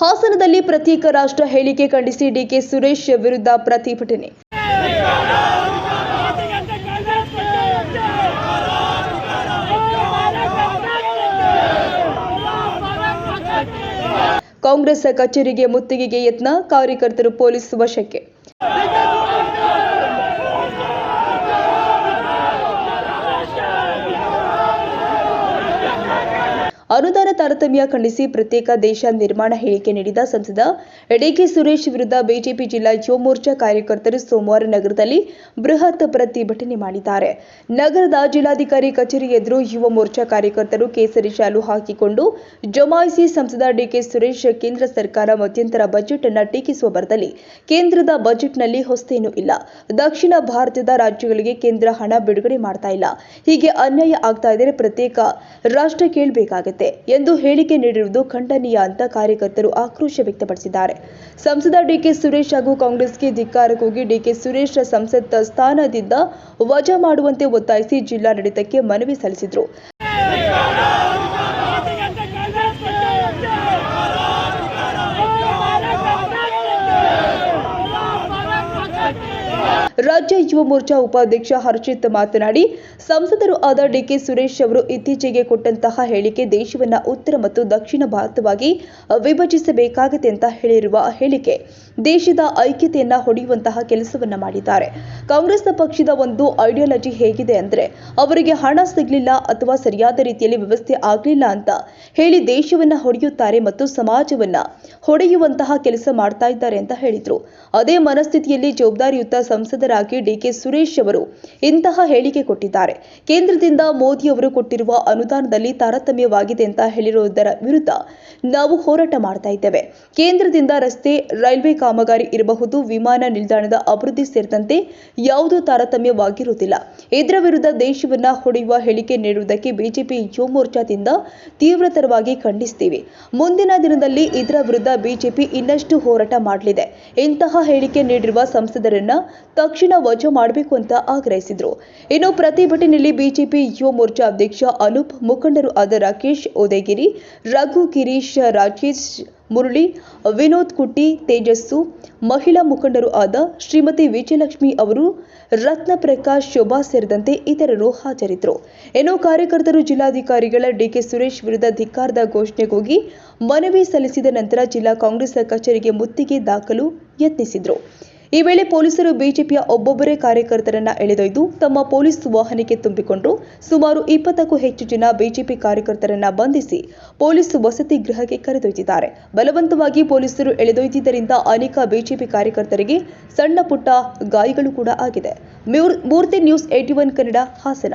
ಹಾಸನದಲ್ಲಿ ಪ್ರತ್ಯೇಕ ರಾಷ್ಟ್ರ ಹೇಳಿಕೆ ಖಂಡಿಸಿ ಡಿಕೆ ಸುರೇಶ್ ವಿರುದ್ಧ ಪ್ರತಿಭಟನೆ. ಕಾಂಗ್ರೆಸ್ ಕಚೇರಿಗೆ ಮುತ್ತಿಗೆಗೆ ಯತ್ನ, ಕಾರ್ಯಕರ್ತರು ಪೊಲೀಸ್ ವಶಕ್ಕೆ. ಅನುದಾನ ತಾರತಮ್ಯ ಖಂಡಿಸಿ ಪ್ರತ್ಯೇಕ ದೇಶ ನಿರ್ಮಾಣ ಹೇಳಿಕೆ ನೀಡಿದ ಸಂಸದ ಡಿಕೆ ಸುರೇಶ್ ವಿರುದ್ಧ ಬಿಜೆಪಿ ಜಿಲ್ಲಾ ಯುವಮೋರ್ಚಾ ಕಾರ್ಯಕರ್ತರು ಸೋಮವಾರ ನಗರದಲ್ಲಿ ಬೃಹತ್ ಪ್ರತಿಭಟನೆ ಮಾಡಿದ್ದಾರೆ. ನಗರದ ಜಿಲ್ಲಾಧಿಕಾರಿ ಕಚೇರಿ ಎದುರು ಯುವ ಮೋರ್ಚಾ ಕಾರ್ಯಕರ್ತರು ಕೇಸರಿ ಶಾಲು ಹಾಕಿಕೊಂಡು ಜಮಾಯಿಸಿ ಸಂಸದ ಡಿಕೆ ಸುರೇಶ್ ಕೇಂದ್ರ ಸರ್ಕಾರ ಮಧ್ಯಂತರ ಬಜೆಟ್ ಅನ್ನು ಟೀಕಿಸುವ ಬರದಲ್ಲಿ ಕೇಂದ್ರದ ಬಜೆಟ್ನಲ್ಲಿ ಹೊಸ್ತೇನೂ ಇಲ್ಲ. ದಕ್ಷಿಣ ಭಾರತದ ರಾಜ್ಯಗಳಿಗೆ ಕೇಂದ್ರ ಹಣ ಬಿಡುಗಡೆ ಮಾಡ್ತಾ ಇಲ್ಲ. ಹೀಗೆ ಅನ್ಯಾಯ ಆಗ್ತಾ ಇದ್ರೆ ಪ್ರತ್ಯೇಕ ರಾಷ್ಟ್ರ ಕೇಳಬೇಕಾಗತ್ತೆ. ಎಂದು ಹೇಳಿಕೆ ನೀಡಿರುವುದು ಖಂಡನೀಯ ಅಂತ ಕಾರ್ಯಕರ್ತರು ಆಕ್ರೋಶ ವ್ಯಕ್ತಪಡಿಸಿದ್ದಾರೆ. ಸಂಸದ ಡಿಕೆ ಸುರೇಶ್ ಹಾಗೂ ಕಾಂಗ್ರೆಸ್ಗೆ ಧಿಕ್ಕಾರ ಕೂಗಿ ಡಿಕೆ ಸುರೇಶ್ ಸಂಸತ್ ಸ್ಥಾನದಿಂದ ವಜಾ ಮಾಡುವಂತೆ ಒತ್ತಾಯಿಸಿ ಜಿಲ್ಲಾಡಳಿತಕ್ಕೆ ಮನವಿ ಸಲ್ಲಿಸಿದರು. ರಾಜ್ಯ ಯುವ ಮೋರ್ಚಾ ಉಪಾಧ್ಯಕ್ಷ ಹರ್ಷಿತ್ ಮಾತನಾಡಿ, ಸಂಸದರು ಆದ ಡಿಕೆ ಸುರೇಶ್ ಅವರು ಇತ್ತೀಚೆಗೆ ಕೊಟ್ಟಂತಹ ಹೇಳಿಕೆ ದೇಶವನ್ನ ಉತ್ತರ ಮತ್ತು ದಕ್ಷಿಣ ಭಾರತವಾಗಿ ವಿಭಜಿಸಬೇಕಾಗಿದೆ ಅಂತ ಹೇಳಿರುವ ಹೇಳಿಕೆ ದೇಶದ ಐಕ್ಯತೆಯನ್ನ ಹೊಡೆಯುವಂತಹ ಕೆಲಸವನ್ನ ಮಾಡಿದ್ದಾರೆ. ಕಾಂಗ್ರೆಸ್ನ ಪಕ್ಷದ ಒಂದು ಐಡಿಯಾಲಜಿ ಹೇಗಿದೆ ಅಂದ್ರೆ, ಅವರಿಗೆ ಹಣ ಸಿಗಲಿಲ್ಲ ಅಥವಾ ಸರಿಯಾದ ರೀತಿಯಲ್ಲಿ ವ್ಯವಸ್ಥೆ ಆಗಲಿಲ್ಲ ಅಂತ ಹೇಳಿ ದೇಶವನ್ನ ಹೊಡೆಯುತ್ತಾರೆ ಮತ್ತು ಸಮಾಜವನ್ನ ಹೊಡೆಯುವಂತಹ ಕೆಲಸ ಮಾಡ್ತಾ ಇದ್ದಾರೆ ಅಂತ ಹೇಳಿದ್ರು. ಅದೇ ಮನಸ್ಥಿತಿಯಲ್ಲಿ ಜವಾಬ್ದಾರಿಯುತ ಸಂಸದರಾಗಿ ಡಿಕೆ ಸುರೇಶ್ ಅವರು ಇಂತಹ ಹೇಳಿಕೆ ಕೊಟ್ಟಿದ್ದಾರೆ. ಕೇಂದ್ರದಿಂದ ಮೋದಿ ಅವರು ಕೊಟ್ಟಿರುವ ಅನುದಾನದಲ್ಲಿ ತಾರತಮ್ಯವಾಗಿದೆ ಅಂತ ಹೇಳಿರುವುದರ ವಿರುದ್ಧ ನಾವು ಹೋರಾಟ ಮಾಡ್ತಾ ಇದ್ದೇವೆ. ಕೇಂದ್ರದಿಂದ ರಸ್ತೆ, ರೈಲ್ವೆ ಕಾಮಗಾರಿ ಇರಬಹುದು, ವಿಮಾನ ನಿಲ್ದಾಣದ ಅಭಿವೃದ್ಧಿ ಸೇರಿದಂತೆ ಯಾವುದೂ ತಾರತಮ್ಯವಾಗಿರುವುದಿಲ್ಲ. ಇದರ ವಿರುದ್ಧ ದೇಶವನ್ನ ಹೊಡೆಯುವ ಹೇಳಿಕೆ ನೀಡುವುದಕ್ಕೆ ಬಿಜೆಪಿ ಯುವ ಮೋರ್ಚಾದಿಂದ ತೀವ್ರತರವಾಗಿ ಖಂಡಿಸ್ತೀವಿ ಮುಂದಿನ ದಿನದಲ್ಲಿ ಇದರ ವಿರುದ್ಧ ಬಿಜೆಪಿ ಇನ್ನಷ್ಟು ಹೋರಾಟ ಮಾಡಲಿದೆ. ಇಂತಹ ಹೇಳಿಕೆ ನೀಡಿರುವ ಸಂಸದರನ್ನ ತಕ್ಷಣ ವಜಾ ಮಾಡಬೇಕು ಅಂತ ಆಗ್ರಹಿಸಿದರು. ಇನ್ನು ಪ್ರತಿಭಟನೆಯಲ್ಲಿ ಬಿಜೆಪಿ ಯುವ ಮೋರ್ಚಾ ಅಧ್ಯಕ್ಷ ಅನೂಪ್ ಮುಖಂಡರು ಆದ ರಾಕೇಶ್ ಉದಯಗಿರಿ ರಘು ಗಿರೀಶ್, ರಾಕೇಶ್ ಮುರಳಿ, ವಿನೋದ್ ಕುಟ್ಟಿ, ತೇಜಸ್ಸು, ಮಹಿಳಾ ಮುಖಂಡರು ಆದ ಶ್ರೀಮತಿ ವಿಜಯಲಕ್ಷ್ಮಿ ಅವರು, ರತ್ನ ಪ್ರಕಾಶ್, ಶೋಭಾ ಸೇರಿದಂತೆ ಇತರರು ಹಾಜರಿದ್ದರು. ಇನ್ನು ಕಾರ್ಯಕರ್ತರು ಜಿಲ್ಲಾಧಿಕಾರಿಗಳ ಡಿಕೆ ಸುರೇಶ್ ವಿರುದ್ಧ ಧಿಕ್ಕಾರದ ಘೋಷಣೆಗೋಗಿ ಮನವಿ ಸಲ್ಲಿಸಿದ ನಂತರ ಜಿಲ್ಲಾ ಕಾಂಗ್ರೆಸ್ ಕಚೇರಿಗೆ ಮುತ್ತಿಗೆ ದಾಖಲು ಯತ್ನಿಸಿದ್ರು. ಈ ವೇಳೆ ಪೊಲೀಸರು ಬಿಜೆಪಿಯ ಒಬ್ಬೊಬ್ಬರೇ ಕಾರ್ಯಕರ್ತರನ್ನ ಎಳೆದೊಯ್ದು ತಮ್ಮ ಪೊಲೀಸ್ ವಾಹನಕ್ಕೆ ತುಂಬಿಕೊಂಡು ಸುಮಾರು ಇಪ್ಪತ್ತಕ್ಕೂ ಹೆಚ್ಚು ಜನ ಬಿಜೆಪಿ ಕಾರ್ಯಕರ್ತರನ್ನ ಬಂಧಿಸಿ ಪೊಲೀಸ್ ವಸತಿ ಗೃಹಕ್ಕೆ ಕರೆದೊಯ್ದಿದ್ದಾರೆ. ಬಲವಂತವಾಗಿ ಪೊಲೀಸರು ಎಳೆದೊಯ್ದಿದ್ದರಿಂದ ಅನೇಕ ಬಿಜೆಪಿ ಕಾರ್ಯಕರ್ತರಿಗೆ ಸಣ್ಣ ಪುಟ್ಟ ಗಾಯಗಳು ಕೂಡ ಆಗಿದೆ. ಮೂರ್ತಿ ನ್ಯೂಸ್ ಏಟಿ ಕನ್ನಡ ಹಾಸನ.